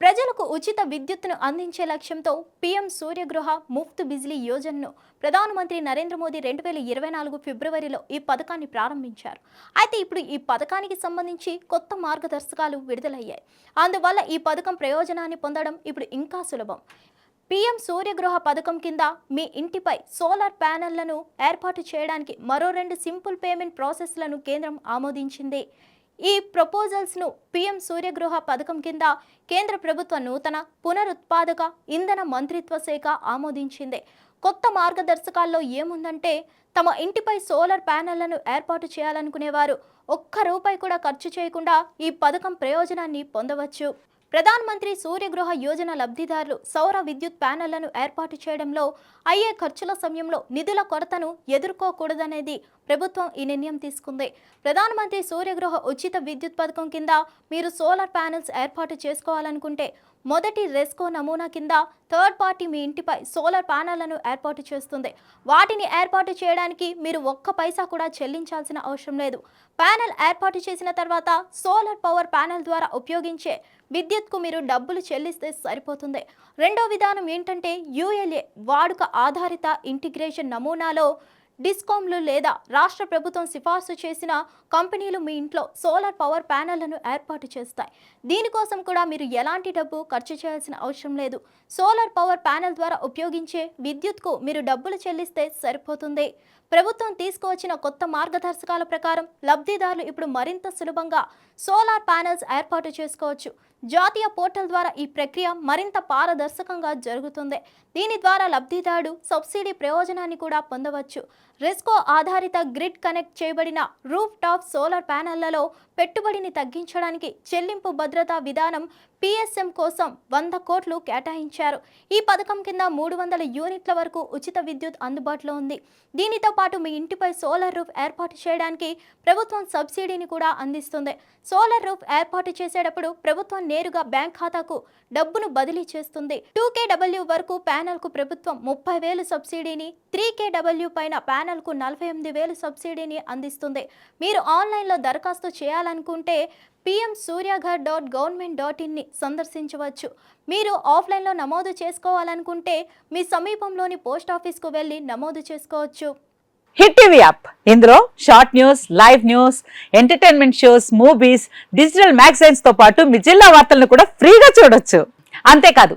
ప్రజలకు ఉచిత విద్యుత్తును అందించే లక్ష్యంతో పీఎం సూర్యగృహ ముఫ్త్ బిజ్లీ యోజనను ప్రధానమంత్రి నరేంద్ర మోదీ రెండు వేల ఇరవై నాలుగు ఫిబ్రవరిలో ఈ పథకాన్ని ప్రారంభించారు. అయితే ఇప్పుడు ఈ పథకానికి సంబంధించి కొత్త మార్గదర్శకాలు విడుదలయ్యాయి. అందువల్ల ఈ పథకం ప్రయోజనాన్ని పొందడం ఇప్పుడు ఇంకా సులభం. పీఎం సూర్యగృహ పథకం కింద మీ ఇంటిపై సోలార్ ప్యానెళ్ళను ఏర్పాటు చేయడానికి మరో రెండు సింపుల్ పేమెంట్ ప్రాసెస్లను కేంద్రం ఆమోదించింది. ఈ ప్రపోజల్స్ను పీఎం సూర్యగృహ పథకం కింద కేంద్ర ప్రభుత్వ నూతన పునరుత్పాదక ఇంధన మంత్రిత్వ శాఖ ఆమోదించింది. కొత్త మార్గదర్శకాల్లో ఏముందంటే తమ ఇంటిపై సోలార్ ప్యానెళ్ళను ఏర్పాటు చేయాలనుకునేవారు. ఒక్క రూపాయి కూడా ఖర్చు చేయకుండా ఈ పథకం ప్రయోజనాన్ని పొందవచ్చు. ప్రధాన మంత్రి సూర్యగృహ యోజన లబ్ధిదారులు సౌర విద్యుత్ ప్యానెళ్ళను ఏర్పాటు చేయడంలో అయ్యే ఖర్చుల సమయంలో నిధుల కొరతను ఎదుర్కోకూడదనేది ప్రభుత్వం ఈ నిర్ణయం తీసుకుంది. ప్రధానమంత్రి సూర్యగృహ ఉచిత విద్యుత్ పథకం కింద మీరు సోలార్ ప్యానెల్స్ ఏర్పాటు చేసుకోవాలనుకుంటే మొదటి రెస్కో నమూనా కింద థర్డ్ పార్టీ మీ ఇంటిపై సోలార్ ప్యానెళ్ళను ఏర్పాటు చేస్తుంది. వాటిని ఏర్పాటు చేయడానికి మీరు ఒక్క పైసా కూడా చెల్లించాల్సిన అవసరం లేదు. ప్యానెల్ ఏర్పాటు చేసిన తర్వాత సోలార్ పవర్ ప్యానెల్ ద్వారా ఉపయోగించే విద్యుత్కు మీరు డబ్బులు చెల్లిస్తే సరిపోతుంది. రెండో విధానం ఏంటంటే యూఎల్ఏ వాడుక ఆధారిత ఇంటిగ్రేషన్ నమూనాలో డిస్కామ్లు లేదా రాష్ట్ర ప్రభుత్వం సిఫార్సు చేసిన కంపెనీలు మీ ఇంట్లో సోలార్ పవర్ ప్యానెళ్ళను ఏర్పాటు చేస్తాయి. దీనికోసం కూడా మీరు ఎలాంటి డబ్బు ఖర్చు చేయాల్సిన అవసరం లేదు. సోలార్ పవర్ ప్యానెల్ ద్వారా ఉపయోగించే విద్యుత్కు మీరు డబ్బులు చెల్లిస్తే సరిపోతుంది. ప్రభుత్వం తీసుకువచ్చిన కొత్త మార్గదర్శకాల ప్రకారం లబ్ధిదారులు ఇప్పుడు మరింత సులభంగా సోలార్ ప్యానెల్స్ ఏర్పాటు చేసుకోవచ్చు. జాతీయ పోర్టల్ ద్వారా ఈ ప్రక్రియ మరింత పారదర్శకంగా జరుగుతుంది. దీని ద్వారా లబ్ధిదారుడు సబ్సిడీ ప్రయోజనాన్ని కూడా పొందవచ్చు. రెస్కో ఆధారిత గ్రిడ్ కనెక్ట్ చేయబడిన రూఫ్ టాప్ సోలార్ ప్యానెళ్ళలో పెట్టుబడిని తగ్గించడానికి చెల్లింపు భద్రతా విధానం పిఎస్ఎం కోసం వంద కోట్లు కేటాయించారు. ఈ పథకం కింద మూడు వందల యూనిట్ల వరకు ఉచిత విద్యుత్ అందుబాటులో ఉంది. దీనితో పాటు మీ ఇంటిపై సోలార్ రూఫ్ ఏర్పాటు చేయడానికి ప్రభుత్వం సబ్సిడీని కూడా అందిస్తుంది. సోలార్ రూఫ్ ఏర్పాటు చేసేటప్పుడు ప్రభుత్వం నేరుగా బ్యాంక్ ఖాతాకు డబ్బును బదిలీ చేస్తుంది. టూ కేడబ్ల్యూ వరకు ప్యానెల్కు ప్రభుత్వం ముప్పై వేలు సబ్సిడీని త్రీ కేడబ్ల్యూ పైన ప్యానెల్కు నలభై ఎనిమిది వేలు సబ్సిడీని అందిస్తుంది. మీరు ఆన్లైన్లో దరఖాస్తు చేయాలనుకుంటే PM Suryaghar dot government dot ఇన్ని సందర్శించవచ్చు. మీరు ఆఫ్లైన్లో నమోదు చేసుకోవాలనుకుంటే మీ సమీపంలోని పోస్ట్ ఆఫీస్కు వెళ్ళి నమోదు చేసుకోవచ్చు. Hit TV app. ఇందులో short news live news entertainment shows movies digital మ్యాగజైన్స్తో పాటు మీ జిల్లా వార్తలను కూడా ఫ్రీగా చూడొచ్చు. అంతేకాదు